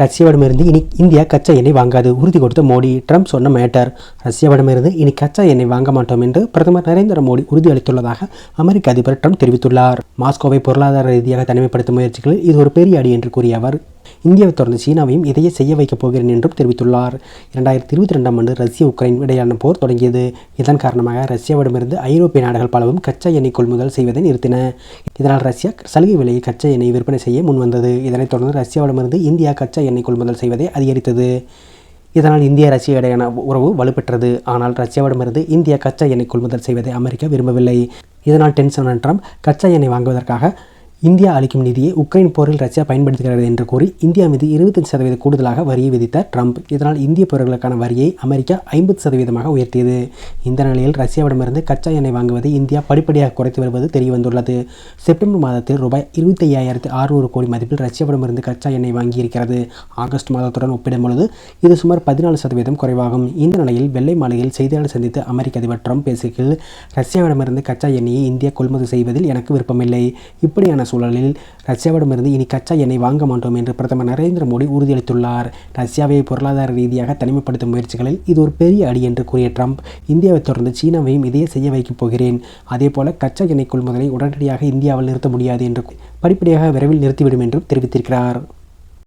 ரஷ்யாவிடமிருந்து இனி இந்தியா கச்சா எண்ணெய் வாங்காது. உறுதி கொடுத்த மோடி ட்ரம்ப் சொன்ன மேட்டர். ரஷ்யாவிடமிருந்து இனி கச்சா எண்ணெய் வாங்க மாட்டோம் என்று பிரதமர் நரேந்திர மோடி உறுதியளித்துள்ளதாக அமெரிக்க அதிபர் ட்ரம்ப் தெரிவித்துள்ளார். மாஸ்கோவை பொருளாதார ரீதியாக தனிமைப்படுத்தும் முயற்சிகளில் இது ஒரு பெரிய அடி என்று கூறிய அவர் இந்தியாவை தொடர்ந்து சீனாவையும் இதையே செய்ய வைக்கப் போகிறேன் என்றும் தெரிவித்துள்ளார். இரண்டாயிரத்தி இருபத்தி ரெண்டாம் ஆண்டு ரஷ்ய உக்ரைன் இடையிலான போர் தொடங்கியது. இதன் காரணமாக ரஷ்யாவிடமிருந்து ஐரோப்பிய நாடுகள் பலவும் கச்சா எண்ணெய் கொள்முதல் செய்வதை நிறுத்தின. இதனால் ரஷ்யா சலுகை விலையை கச்சா எண்ணெய் விற்பனை செய்ய முன்வந்தது. இதனைத் தொடர்ந்து ரஷ்யாவிடமிருந்து இந்தியா கச்சா எண்ணெய் கொள்முதல் செய்வதை அதிகரித்தது. இதனால் இந்தியா ரஷ்யா இடையான உறவு வலுப்பெற்றது. ஆனால் ரஷ்யாவிடமிருந்து இந்தியா கச்சா எண்ணெய் கொள்முதல் செய்வதை அமெரிக்கா விரும்பவில்லை. இதனால் டென்ஷன் ட்ரம்ப் கச்சா எண்ணெய் வாங்குவதற்காக இந்தியா அளிக்கும் நிதியை உக்ரைன் போரில் ரஷ்யா பயன்படுத்துகிறது என்று கூறி இந்தியா மீது இருபத்தஞ்சு சதவீத கூடுதலாக வரியை விதித்த ட்ரம்ப். இதனால் இந்திய பொருட்களுக்கான வரியை அமெரிக்கா ஐம்பது சதவீதமாக உயர்த்தியது. இந்த நிலையில் ரஷ்யாவிடமிருந்து கச்சா எண்ணெய் வாங்குவதை இந்தியா படிப்படியாக குறைத்து வருவது தெரிய வந்துள்ளது செப்டம்பர் மாதத்தில் ரூபாய் இருபத்தி ஐயாயிரத்து அறுநூறு கோடி மதிப்பில் ரஷ்யாவிடமிருந்து கச்சா எண்ணெய் வாங்கியிருக்கிறது. ஆகஸ்ட் மாதத்துடன் ஒப்பிடும்பொழுது இது சுமார் பதினாலு சதவீதம் குறைவாகும். இந்த நிலையில் வெள்ளை மாளிகையில் செய்தியாளர் சந்தித்து அமெரிக்க அதிபர் ட்ரம்ப் பேசுகையில் ரஷ்யாவிடமிருந்து கச்சா எண்ணெயை இந்தியா கொள்முதல் செய்வதில் எனக்கு விருப்பமில்லை. இப்படியான சூழலில் ரஷ்யாவிடமிருந்து இனி கச்சா எண்ணெய் வாங்க மாட்டோம் என்று பிரதமர் நரேந்திர மோடி உறுதியளித்துள்ளார். ரஷ்யாவை பொருளாதார ரீதியாக தனிமைப்படுத்தும் முயற்சிகளில் இது ஒரு பெரிய அடி என்று கூறிய ட்ரம்ப் இந்தியாவை தொடர்ந்து சீனாவையும் இதையே செய்ய வைக்கப் போகிறேன். அதேபோல கச்சா எண்ணெய் கொள்முதலை உடனடியாக இந்தியாவில் நிறுத்த முடியாது என்று படிப்படியாக விரைவில் நிறுத்திவிடும் என்றும் தெரிவித்திருக்கிறார்.